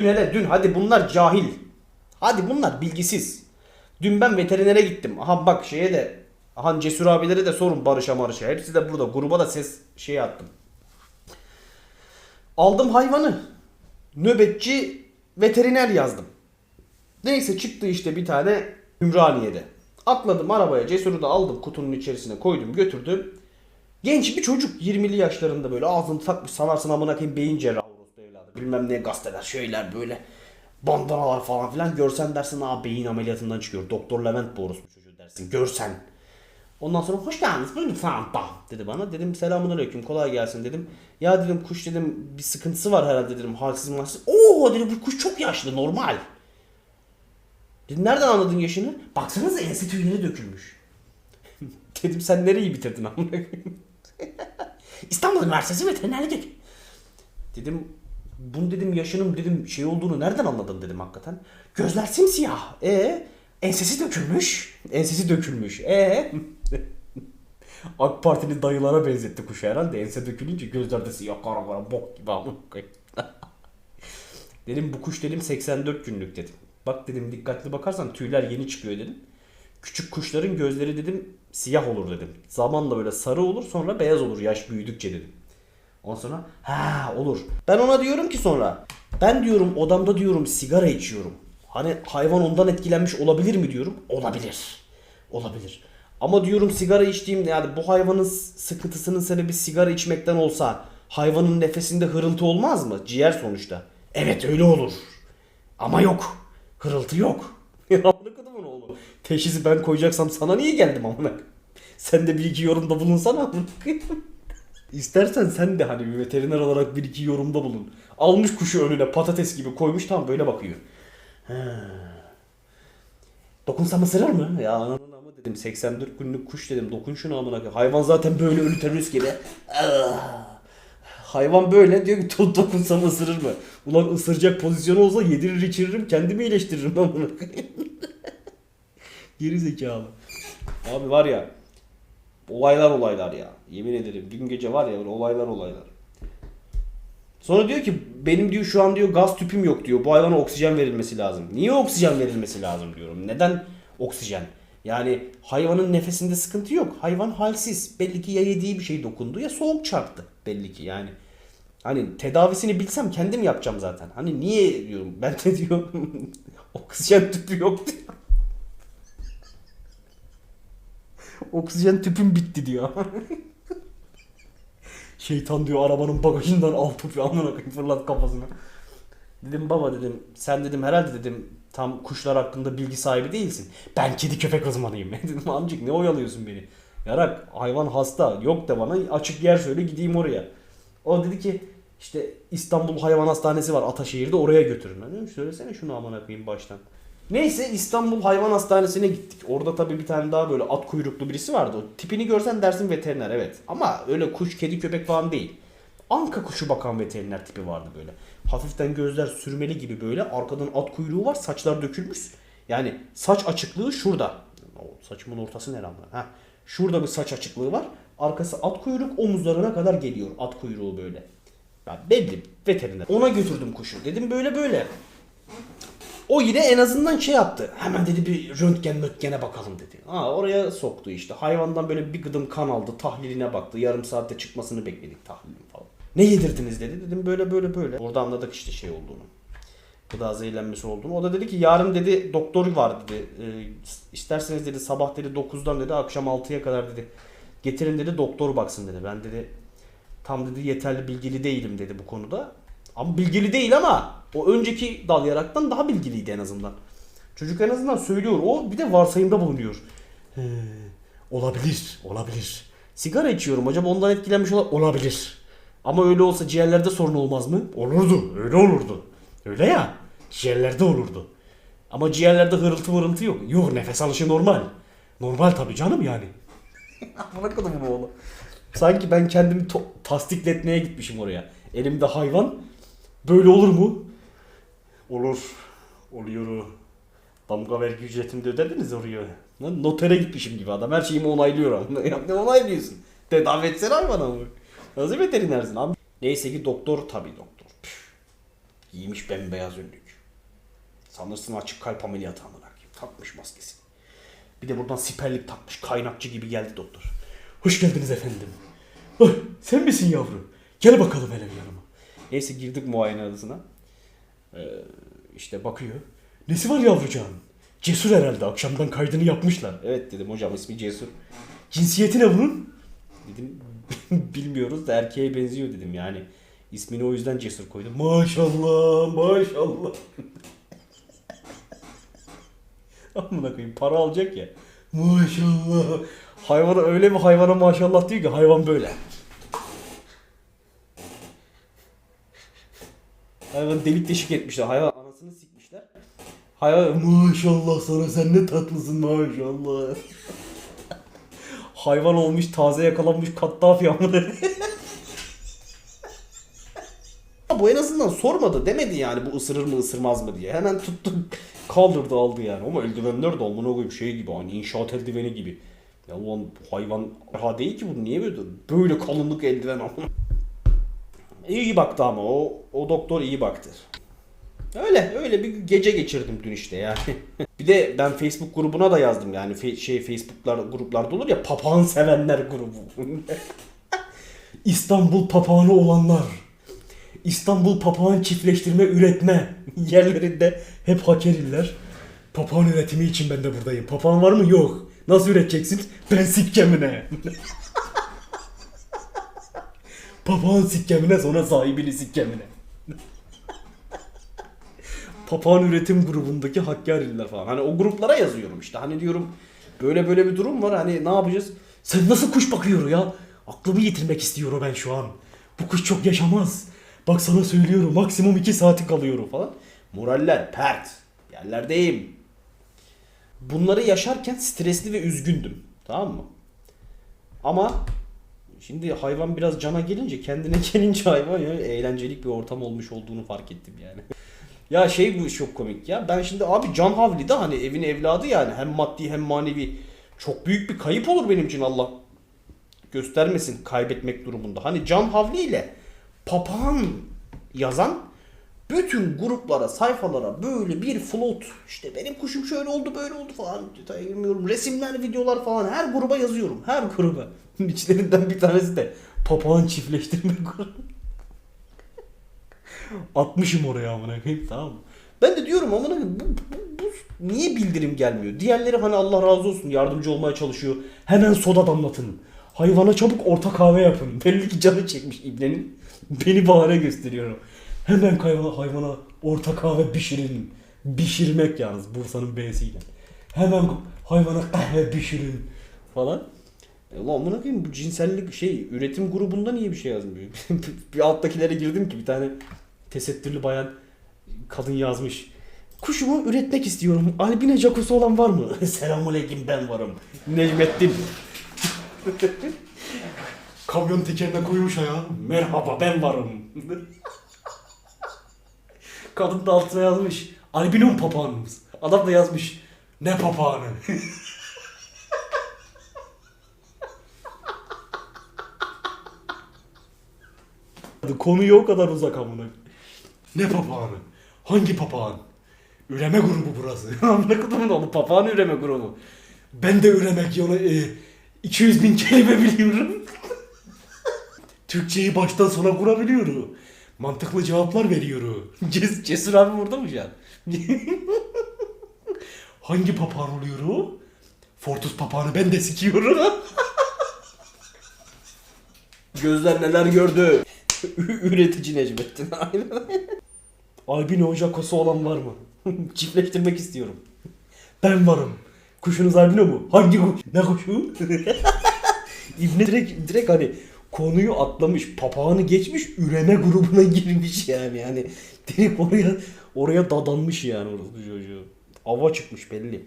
Dün hele dün hadi bunlar cahil. Hadi bunlar bilgisiz. Dün ben veterinere gittim. Aha bak şeye de aha Cesur abilere de sorun Barış'a Marış'a. Hepsi de burada. Gruba da ses şey attım. Aldım hayvanı. Nöbetçi veteriner yazdım. Neyse çıktı işte bir tane Ümraniye'de. Atladım arabaya Cesur'u da aldım kutunun içerisine koydum götürdüm. Genç bir çocuk 20'li yaşlarında böyle ağzını takmış sanarsın amına koyayım beyin cerrahı. Bilmem ne gazeteler şeyler böyle bandanalar falan filan görsen dersin aa beyin ameliyatından çıkıyor. Doktor Levent bu çocuğu dersin görsen. Ondan sonra hoş geldiniz buyurun falan bam dedi bana. Dedim selamun aleyküm kolay gelsin dedim. Ya dedim kuş dedim bir sıkıntısı var herhalde dedim halsiz malsiz. Oo dedi bu kuş çok yaşlı normal. Dedim nereden anladın yaşını? Baksanıza ense tüyleri dökülmüş. dedim sen nereyi bitirdin amına? İstanbul Üniversitesi veterinerlik. Dedim bunu dedim yaşının dedim şey olduğunu nereden anladın dedim hakikaten. Gözler simsiyah. E ensesi dökülmüş. Ensesi dökülmüş. E AK Partili dayılara benzetti kuşu herhalde. Ense dökülünce gözlerde siyah kara kara bok gibi. Dedim bu kuş dedim 84 günlük dedim. Bak dedim dikkatli bakarsan tüyler yeni çıkıyor dedim. Küçük kuşların gözleri dedim siyah olur dedim. Zamanla böyle sarı olur sonra beyaz olur yaş büyüdükçe dedim. Ondan sonra ha olur. Ben ona diyorum ki sonra ben diyorum odamda diyorum sigara içiyorum. Hani hayvan ondan etkilenmiş olabilir mi diyorum. Olabilir. Olabilir. Ama diyorum sigara içtiğimde yani bu hayvanın sıkıntısının sebebi sigara içmekten olsa hayvanın nefesinde hırıltı olmaz mı? Ciğer sonuçta. Evet öyle olur. Ama yok. Hırıltı yok. Amına kodumun oğlu. Teşhisi ben koyacaksam sana niye geldim amına? Sen de bir iki yorumda bulunsana amına. İstersen sen de hani bir veteriner olarak bir iki yorumda bulun. Almış kuşu önüne patates gibi koymuş tam böyle bakıyor. Dokunsam ısırır mı? Ya ananın ama dedim 84 günlük kuş dedim dokun şunu amına. Hayvan zaten böyle ölü terörist gibi. Hayvan böyle diyor ki "Do- dokunsam ısırır mı? Ulan ısıracak pozisyonu olsa yedirir içiririm kendimi iyileştiririm amına. Geri zekalı. Abi var ya olaylar olaylar ya. Yemin ederim gün gece var ya olaylar olaylar. Sonra diyor ki benim diyor şu an diyor gaz tüpüm yok diyor. Bu hayvana oksijen verilmesi lazım. Niye oksijen verilmesi lazım diyorum. Neden oksijen? Yani hayvanın nefesinde sıkıntı yok. Hayvan halsiz. Belli ki ya yediği bir şey dokundu ya soğuk çarptı. Belli ki yani. Hani tedavisini bilsem kendim yapacağım zaten. Hani niye diyorum. Ben de diyor oksijen tüpü yok diyor. Oksijen tüpüm bitti diyor. Şeytan diyor arabanın bagajından al tüpü amına koyayım fırlat kafasına. Dedim baba dedim sen dedim herhalde dedim tam kuşlar hakkında bilgi sahibi değilsin. Ben kedi köpek uzmanıyım. dedim amcık ne oyalıyorsun beni. Yarak hayvan hasta yok de bana açık yer söyle gideyim oraya. O dedi ki işte İstanbul Hayvan Hastanesi var Ataşehir'de oraya götürün. Ben dedim söylesene şunu amına koyayım baştan. Neyse İstanbul Hayvan Hastanesi'ne gittik. Orada tabii bir tane daha böyle at kuyruklu birisi vardı. O tipini görsen dersin veteriner evet. Ama öyle kuş, kedi, köpek falan değil. Anka kuşu bakan veteriner tipi vardı böyle. Hafiften gözler sürmeli gibi böyle. Arkadan at kuyruğu var. Saçlar dökülmüş. Yani saç açıklığı şurada. O saçımın ortası ne lan? Ha. Şurada bir saç açıklığı var. Arkası at kuyruk omuzlarına kadar geliyor. At kuyruğu böyle. Ya belli veteriner. Ona götürdüm kuşu. Dedim böyle böyle. O yine en azından şey yaptı. Hemen dedi bir röntgen mötkene bakalım dedi. Ha oraya soktu işte. Hayvandan böyle bir gıdım kan aldı. Tahliline baktı. Yarım saatte çıkmasını bekledik tahlilin falan. Ne yedirdiniz dedi. Dedim böyle böyle böyle. Orada anladık işte şey olduğunu. Gıda zehirlenmesi olduğunu. O da dedi ki yarın dedi doktor var dedi. Ee, isterseniz dedi sabah dedi 9'dan dedi akşam 6'ya kadar dedi. Getirin dedi doktor baksın dedi. Ben dedi tam dedi yeterli bilgili değilim dedi bu konuda. Ama bilgili değil ama o önceki dal yaraktan daha bilgiliydi en azından. Çocuk en azından söylüyor. O bir de varsayımda bulunuyor. He, olabilir, olabilir. Sigara içiyorum acaba ondan etkilenmiş olabilir. Olabilir. Ama öyle olsa ciğerlerde sorun olmaz mı? Olurdu, öyle olurdu. Öyle ya, ciğerlerde olurdu. Ama ciğerlerde hırıltı mırıltı yok. Yok nefes alışı normal. Normal tabii canım yani. Bırakmadım bu oğlu. Sanki ben kendimi tasdikletmeye gitmişim oraya. Elimde hayvan. Böyle olur mu? Olur. Oluyor. Damga vergi ücretini de ödediniz oraya. Notere gitmişim gibi adam. Her şeyimi onaylıyor. Ya ne onaylıyorsun? Tedavi etsene hayvana mı? Nasıl veterinersin abi? Neyse ki doktor tabii doktor. Püf. Giymiş bembeyaz önlük. Sanırsın açık kalp ameliyatı amına. Takmış maskesini. Bir de buradan siperlik takmış. Kaynakçı gibi geldi doktor. Hoş geldiniz efendim. Oh, sen misin yavru? Gel bakalım hele bir yanıma. Neyse girdik muayene odasına. Ee, işte bakıyor. Nesi var yavrucağın? Cesur herhalde. Akşamdan kaydını yapmışlar. Evet dedim hocam ismi Cesur. Cinsiyeti ne bunun? Dedim bilmiyoruz da erkeğe benziyor dedim yani. İsmini o yüzden Cesur koydum. Maşallah maşallah. Amına koyayım para alacak ya. Maşallah. Hayvana öyle bir hayvana maşallah diyor ki hayvan böyle. Hayvan delik deşik etmişler. Hayvan anasını sikmişler. Hayvan maşallah sana sen ne tatlısın maşallah. Hayvan olmuş taze yakalanmış kattafi amına. bu en azından sormadı demedi yani bu ısırır mı ısırmaz mı diye. Hemen tuttu kaldırdı aldı yani. Ama eldivenler de amına koyayım şey gibi hani inşaat eldiveni gibi. Ya ulan hayvan ha değil ki bu niye böyle böyle kalınlık eldiven amına. İyi baktı ama o o doktor iyi baktı. Öyle öyle bir gece geçirdim dün işte yani. bir de ben Facebook grubuna da yazdım yani Fe- şey Facebook'lar gruplarda olur ya papağan sevenler grubu. İstanbul papağanı olanlar. İstanbul papağan çiftleştirme üretme yerlerinde hep hak iller. Papağan üretimi için ben de buradayım. Papağan var mı? Yok. Nasıl üreteceksin? Ben sikkemine. Papağan sikkemine sonra sahibini sikkemine. papağan üretim grubundaki Hakkari'liler falan. Hani o gruplara yazıyorum işte. Hani diyorum böyle böyle bir durum var. Hani ne yapacağız? Sen nasıl kuş bakıyor ya? Aklımı yitirmek istiyorum ben şu an. Bu kuş çok yaşamaz. Bak sana söylüyorum maksimum 2 saati kalıyorum falan. Moraller pert. Yerlerdeyim. Bunları yaşarken stresli ve üzgündüm. Tamam mı? Ama şimdi hayvan biraz cana gelince kendine gelince hayvan ya eğlencelik bir ortam olmuş olduğunu fark ettim yani. Ya şey bu çok komik ya. Ben şimdi abi Can Havli de hani evin evladı yani hem maddi hem manevi çok büyük bir kayıp olur benim için Allah göstermesin kaybetmek durumunda. Hani Can Havli ile papağan yazan bütün gruplara, sayfalara böyle bir float işte benim kuşum şöyle oldu böyle oldu falan detaya girmiyorum. Resimler, videolar falan her gruba yazıyorum. Her gruba. İçlerinden bir tanesi de papağan çiftleştirme grubu. Atmışım oraya amına koyayım tamam mı? Ben de diyorum amına bu, bu, bu niye bildirim gelmiyor? Diğerleri hani Allah razı olsun yardımcı olmaya çalışıyor. Hemen soda damlatın. Hayvana çabuk orta kahve yapın. Belli ki canı çekmiş ibnenin. Beni bahane gösteriyorum. Hemen hayvana, hayvana orta kahve pişirin. Pişirmek yalnız Bursa'nın B'siyle. Hemen hayvana kahve pişirin falan. E Ulan amına koyayım bu cinsellik şey üretim grubunda niye bir şey yazmıyor? bir alttakilere girdim ki bir tane tesettürlü bayan kadın yazmış. Kuşumu üretmek istiyorum. Albine jacosu olan var mı? Selamünaleyküm ben varım. Necmettin. Kamyon tekerine koymuş ayağı. Merhaba ben varım. Kadın da altına yazmış. Albinum papağanımız. Adam da yazmış. Ne papağanı? Konuya o kadar uzak amına. Ne papağanı? Hangi papağan? Üreme grubu burası. Amına kodumun oğlu papağan üreme grubu. Ben de üremek yolu e, 200 bin kelime biliyorum. Türkçeyi baştan sona kurabiliyorum. Mantıklı cevaplar veriyorum. Ces Cesur abi burada mı şu an? Hangi papağan oluyor? Fortus papağanı ben de sikiyorum. Gözler neler gördü. Üretici Necmettin. Aynen. Albino jakosu olan var mı? Çiftleştirmek istiyorum. Ben varım. Kuşunuz albino mu? Hangi kuş? Ne kuşu? İbne direkt, direkt hani konuyu atlamış, papağanı geçmiş, üreme grubuna girmiş yani. Yani direkt oraya oraya dadanmış yani orası çocuğu. Ava çıkmış belli.